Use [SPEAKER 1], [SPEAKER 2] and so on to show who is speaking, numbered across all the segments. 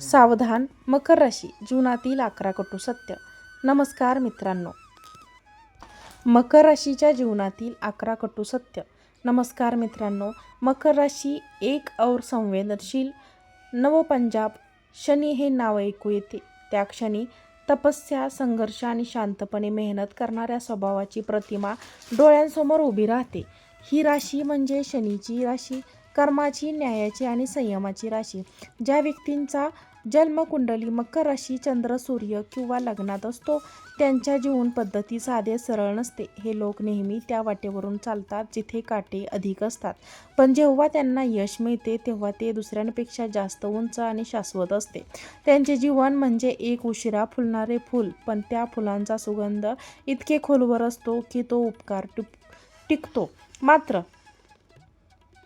[SPEAKER 1] सावधान मकर राशी जीवनातील अकरा कटू सत्य. नमस्कार मित्रांनो. मकर राशीच्या जीवनातील अकरा कटू सत्य. नमस्कार मित्रांनो मकर राशी एक और संवेदनशील नवपंजाब शनी हे नाव ऐकू येते. त्या क्षणी तपस्या संघर्ष आणि शांतपणे मेहनत करणाऱ्या स्वभावाची प्रतिमा डोळ्यांसमोर उभी राहते. ही राशी म्हणजे शनीची राशी. कर्माची न्यायाची आणि संयमाची राशी. ज्या व्यक्तींचा जन्मकुंडली मकर राशी चंद्र सूर्य किंवा लग्नात असतो त्यांच्या जीवन पद्धती साधे सरळ नसते. हे लोक नेहमी त्या वाटेवरून चालतात जिथे काटे अधिक असतात. पण जेव्हा त्यांना यश मिळते तेव्हा ते दुसऱ्यांपेक्षा जास्त उंच आणि शाश्वत असते. त्यांचे जीवन म्हणजे एक उशिरा फुलणारे फूल पण त्या फुलांचा सुगंध इतके खोलवर असतो की तो उपकार टिप टिकतो. मात्र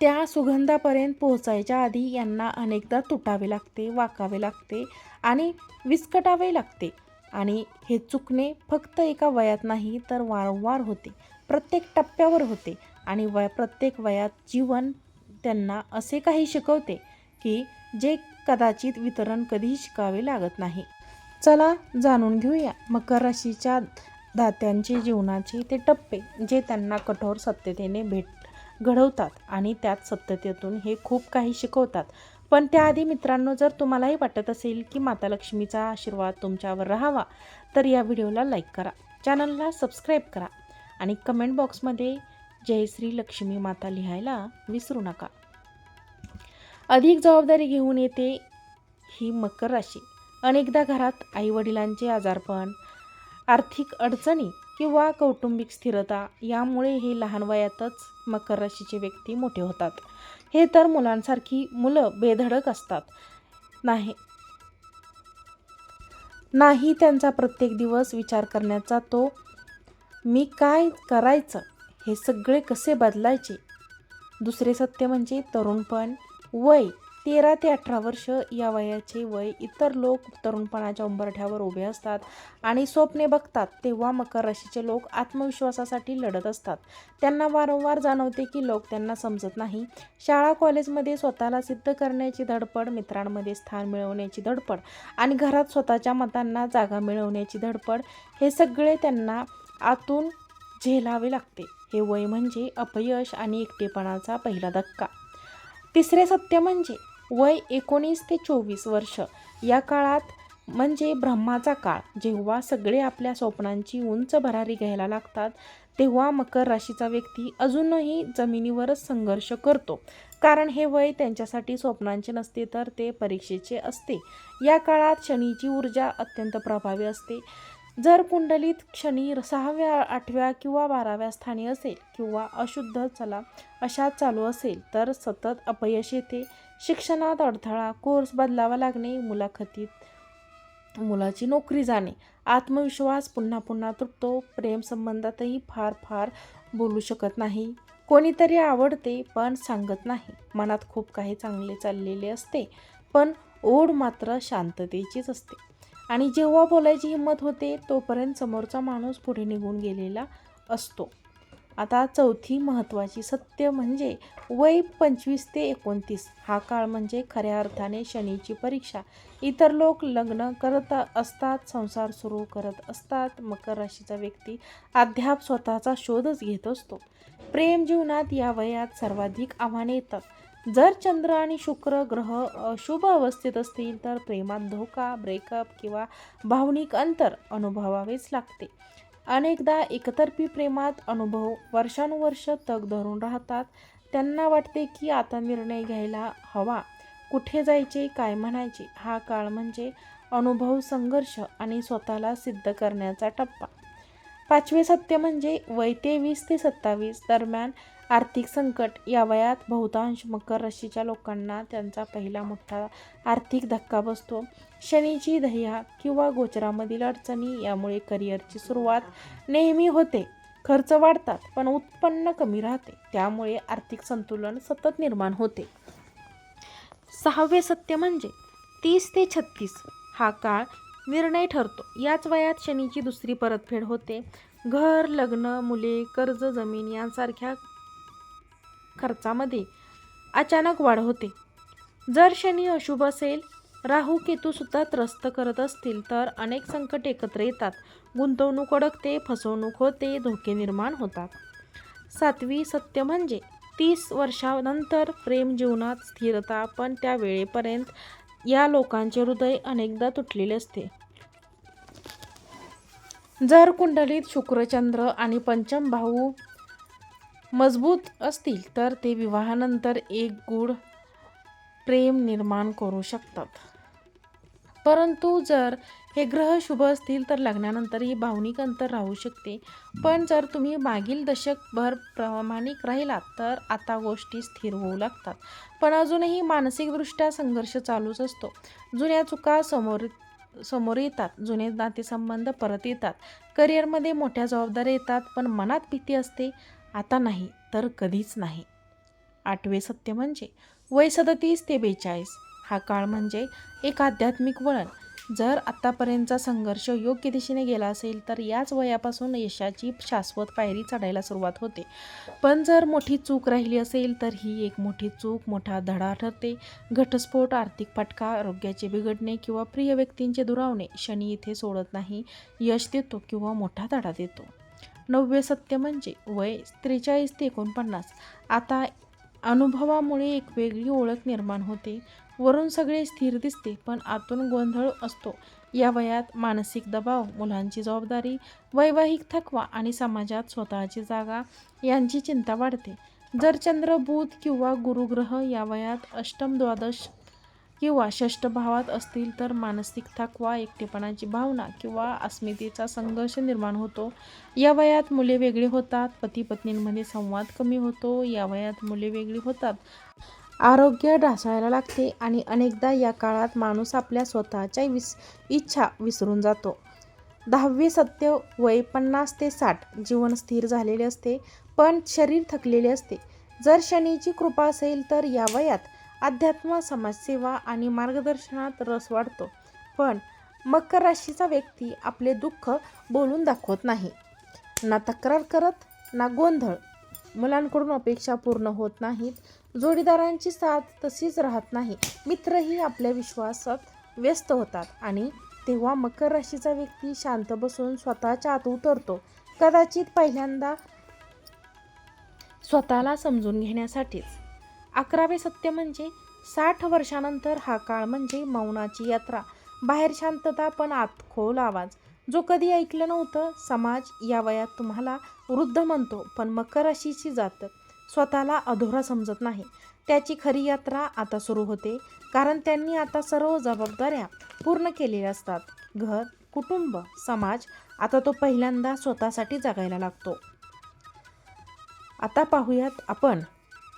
[SPEAKER 1] त्या सुगंधापर्यंत पोहोचायच्या आधी यांना अनेकदा तुटावे लागते वाकावे लागते आणि विस्कटावे लागते. आणि हे चुकणे फक्त एका वयात नाही तर वारंवार होते. प्रत्येक टप्प्यावर होते आणि वय प्रत्येक वयात जीवन त्यांना असे काही शिकवते की जे कदाचित वितरण कधीही शिकावे लागत नाही. चला जाणून घेऊया मकर राशीच्या दात्यांचे जीवनाचे ते टप्पे जे त्यांना कठोर सत्यतेने भेट घडवतात आणि त्यात सत्यतेतून हे खूप काही शिकवतात. पण त्याआधी मित्रांनो जर तुम्हालाही वाटत असेल की माता लक्ष्मीचा आशीर्वाद तुमच्यावर राहावा तर या व्हिडिओला लाईक करा चॅनलला सबस्क्राईब करा आणि कमेंट बॉक्समध्ये जय श्री लक्ष्मी माता लिहायला विसरू नका. अधिक जबाबदारी घेऊन येते ही मकर राशी. अनेकदा घरात आईवडिलांचे आजारपण आर्थिक अडचणी किंवा कौटुंबिक स्थिरता यामुळे हे लहान वयातच मकर राशीचे व्यक्ती मोठे होतात. हे तर मुलांसारखी मुलं बेधडक असतात. नाही नाही त्यांचा प्रत्येक दिवस विचार करण्याचा तो मी काय करायचं हे सगळे कसे बदलायचे? दुसरे सत्य म्हणजे तरुणपण वय तेरा ते अठरा वर्ष या वयाचे वय इतर लोक तरुणपणाच्या उंबरठ्यावर उभे असतात आणि स्वप्ने बघतात तेव्हा मकर राशीचे लोक आत्मविश्वासासाठी लढत असतात. त्यांना वारंवार जाणवते की लोक त्यांना समजत नाही. शाळा कॉलेजमध्ये स्वतःला सिद्ध करण्याची धडपड मित्रांमध्ये स्थान मिळवण्याची धडपड आणि घरात स्वतःच्या मतांना जागा मिळवण्याची धडपड हे सगळे त्यांना आतून झेलावे लागते. हे वय म्हणजे अपयश आणि एकटेपणाचा पहिला धक्का. तिसरे सत्य म्हणजे वय एकोणीस ते चोवीस वर्ष. या काळात म्हणजे ब्रह्माचा काळ. जेव्हा सगळे आपल्या स्वप्नांची उंच भरारी घ्यायला लागतात तेव्हा मकर राशीचा व्यक्ती अजूनही जमिनीवरच संघर्ष करतो. कारण हे वय त्यांच्यासाठी स्वप्नांचे नसते तर ते परीक्षेचे असते. या काळात शनीची ऊर्जा अत्यंत प्रभावी असते. जर कुंडलीत क्षणी सहाव्या आठव्या किंवा बाराव्या स्थानी असेल किंवा अशुद्ध चला अशा चालू असेल तर सतत अपयश येते. शिक्षणात अडथळा कोर्स बदलावा लागणे मुलाखतीत मुलाची नोकरी जाणे आत्मविश्वास पुन्हा पुन्हा तुटतो प्रेमसंबंधातही फार फार बोलू शकत नाही. कोणीतरी आवडते पण सांगत नाही. मनात खूप काही चांगले चाललेले असते पण ओढ मात्र शांततेचीच असते. आणि जेव्हा बोलायची हिंमत होते तोपर्यंत समोरचा माणूस पुढे निघून गेलेला असतो. आता चौथी महत्त्वाची सत्य म्हणजे वय पंचवीस ते एकोणतीस. हा काळ म्हणजे खऱ्या अर्थाने शनीची परीक्षा. इतर लोक लग्न करत असतात संसार सुरू करत असतात. मकर राशीचा व्यक्ती अद्याप स्वतःचा शोधच घेत असतो. प्रेम जीवनात या वयात सर्वाधिक आव्हाने येतात. जर चंद्र आणि शुक्र ग्रह अशुभ अवस्थेत असतील तर प्रेमात धोका ब्रेकअप किंवा भावनिक अंतर अनुभवावेच लागते. अनेकदा एकतर्फी प्रेमात अनुभव वर्षानुवर्ष तग धरून राहतात. त्यांना वाटते की आता निर्णय घ्यायला हवा. कुठे जायचे काय म्हणायचे हा काळ म्हणजे अनुभव संघर्ष आणि स्वतःला सिद्ध करण्याचा टप्पा. पाचवे सत्य म्हणजे वय तेवीस ते सत्तावीस दरम्यान आर्थिक संकट या वयात बहुतांश मकर राशीच्या लोकांना त्यांचा पहिला मोठा आर्थिक धक्का बसतो. शनीची दह्या किंवा गोचरामधील अडचणी यामुळे करिअरची सुरुवात नेहमी होते. खर्च वाढतात पण उत्पन्न कमी राहते. त्यामुळे आर्थिक संतुलन सतत निर्माण होते. सहावे सत्य म्हणजे तीस ते छत्तीस हा काळ निर्णय ठरतो. याच वयात शनीची दुसरी परतफेड होते. घर लग्न मुले कर्ज जमीन यांसारख्या खर्चामध्ये अचानक वाढ होते. जर शनी अशुभ असेल राहू केतूसुद्धा त्रस्त करत असतील तर अनेक संकट एकत्र येतात. गुंतवणूक अडकते फसवणूक होते धोके निर्माण होतात. सातवी सत्य म्हणजे तीस वर्षानंतर प्रेम जीवनात स्थिरता पण त्या वेळेपर्यंत या लोकांचे हृदय अनेकदा तुटलेले असते. जर कुंडलीत शुक्रचंद्र आणि पंचम भाऊ मजबूत असतील तर ते विवाहानंतर एक गूढ प्रेम निर्माण करू शकतात. परंतु जर हे ग्रह शुभ असतील तर लग्नानंतरही भावनिक अंतर राहू शकते. पण जर तुम्ही मागील दशकभर प्रामाणिक राहिलात तर आता गोष्टी स्थिर होऊ लागतात. पण अजूनही मानसिकदृष्ट्या संघर्ष चालूच असतो. जुन्या चुका समोर समोर येतात जुने नातेसंबंध परत येतात. करिअरमध्ये मोठ्या जबाबदाऱ्या येतात पण मनात भीती असते. आता नाही तर कधीच नाही. आठवे सत्य म्हणजे वय सदतीस ते बेचाळीस. हा काळ म्हणजे एक आध्यात्मिक वळण. जर आत्तापर्यंतचा संघर्ष योग्य दिशेने गेला असेल तर याच वयापासून यशाची शाश्वत पायरी चढायला सुरुवात होते. पण जर मोठी चूक राहिली असेल तर ही एक मोठी चूक मोठा धडा ठरते. घटस्फोट आर्थिक फटका आरोग्याचे बिघडणे किंवा प्रिय व्यक्तींचे दुरावणे शनी इथे सोडत नाही. यश देतो किंवा मोठा धडा देतो. नव्य सत्य म्हणजे वय त्रेचाळीस ते एकोणपन्नास. आता अनुभवामुळे एक वेगळी ओळख निर्माण होते. वरून सगळे स्थिर दिसते पण आतून गोंधळ असतो. या वयात मानसिक दबाव मुलांची जबाबदारी वैवाहिक थकवा आणि समाजात स्वतःची जागा यांची चिंता वाढते. जर चंद्र बुध किंवा गुरुग्रह या वयात अष्टम द्वादश किंवा षष्टभावात असतील तर मानसिक थकवा एकटेपणाची भावना किंवा अस्मितेचा संघर्ष निर्माण होतो. या वयात मुले वेगळी होतात पती पत्नींमध्ये संवाद कमी होतो या वयात मुले वेगळी होतात. आरोग्य ढासळायला लागते आणि अनेकदा या काळात माणूस आपल्या स्वतःच्या विस इच्छा विसरून जातो. दहावी सत्य वय पन्नास ते साठ जीवन स्थिर झालेले असते पण शरीर थकलेले असते. जर शनीची कृपा असेल तर या वयात अध्यात्म समाजसेवा आणि मार्गदर्शनात रस वाढतो. पण मकर राशीचा व्यक्ती आपले दुःख बोलून दाखवत नाही. ना तक्रार करत ना गोंधळ. मुलांकडून अपेक्षा पूर्ण होत नाहीत. जोडीदारांची साथ तशीच राहत नाही. मित्रही आपल्या विश्वासात व्यस्त होतात आणि तेव्हा मकर राशीचा व्यक्ती शांत बसून स्वतःच्या आत उतरतो. कदाचित पहिल्यांदा स्वतःला समजून घेण्यासाठीच. अकरावे सत्य म्हणजे साठ वर्षानंतर हा काळ म्हणजे मौनाची यात्रा. बाहेर शांतता पण आत खोल आवाज. जो कधी ऐकलं नव्हतं समाज या वयात तुम्हाला वृद्ध म्हणतो पण मकर राशीची जात. स्वतःला अधोरा समजत नाही. त्याची खरी यात्रा आता सुरू होते कारण त्यांनी आता सर्व जबाबदाऱ्या पूर्ण केलेल्या असतात. घर कुटुंब समाज आता तो पहिल्यांदा स्वतःसाठी जगायला लागतो. आता पाहूयात आपण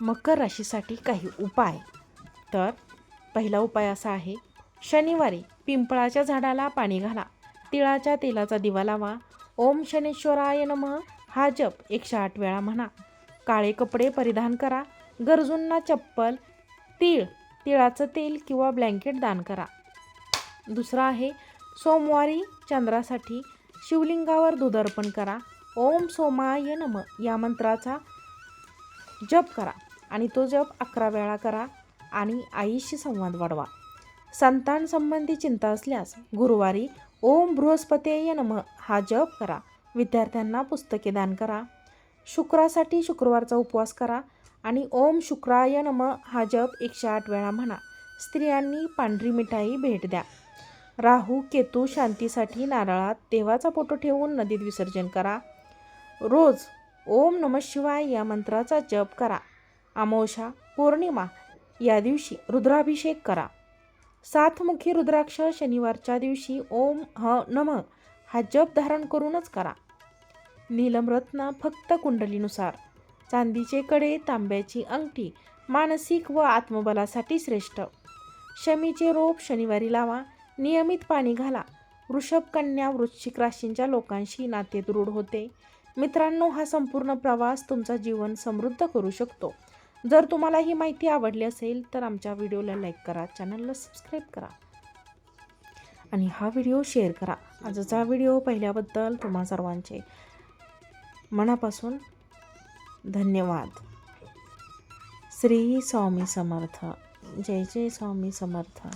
[SPEAKER 1] मकर राशीसाठी काही उपाय. तर पहिला उपाय असा आहे शनिवारी पिंपळाच्या झाडाला पाणी घाला. तिळाच्या तेलाचा दिवा लावा. ओम शनेश्वराय नमः. हा जप एकशे आठ वेळा म्हणा. काळे कपडे परिधान करा. गरजूंना चप्पल तीळ तिळाचं तेल किंवा ब्लँकेट दान करा. दुसरा आहे सोमवारी चंद्रासाठी शिवलिंगावर दूध अर्पण करा. ओम सोमाय नम. या मंत्राचा जप करा. आणि तो जप अकरा वेळा करा आणि आईशी संवाद वाढवा. संतान संबंधी चिंता असल्यास गुरुवारी ओम बृहस्पतेय नम हा जप करा. विद्यार्थ्यांना पुस्तके दान करा. शुक्रासाठी शुक्रवारचा उपवास करा आणि ओम शुक्राय नम हा जप एकशे आठ वेळा म्हणा. स्त्रियांनी पांढरी मिठाई भेट द्या. राहू केतू शांतीसाठी नारळात देवाचा फोटो ठेवून नदीत विसर्जन करा. रोज ओम नम शिवाय या मंत्राचा जप करा. अमावस्या पौर्णिमा या दिवशी रुद्राभिषेक करा. सातमुखी रुद्राक्ष शनिवारच्या दिवशी ओम ह नम हा जप धारण करूनच करा. नीलमरत्न फक्त कुंडलीनुसार. चांदीचे कडे तांब्याची अंगठी मानसिक व आत्मबलासाठी श्रेष्ठ. शमीचे रोप शनिवारी लावा नियमित पाणी घाला. वृषभ कन्या वृश्चिक राशींच्या लोकांशी नाते दृढ होते. मित्रांनो हा संपूर्ण प्रवास तुमचा जीवन समृद्ध करू शकतो. जर तुम्हाला ही माहिती आवडली असेल तर आमच्या व्हिडिओला लाईक करा चॅनलला सबस्क्राईब करा. आणि हा व्हिडिओ शेअर करा. आजचा व्हिडिओ पाहिल्याबद्दल तुम्हा सर्वांचे मनापासून धन्यवाद. श्री स्वामी समर्थ. जय जय स्वामी समर्थ.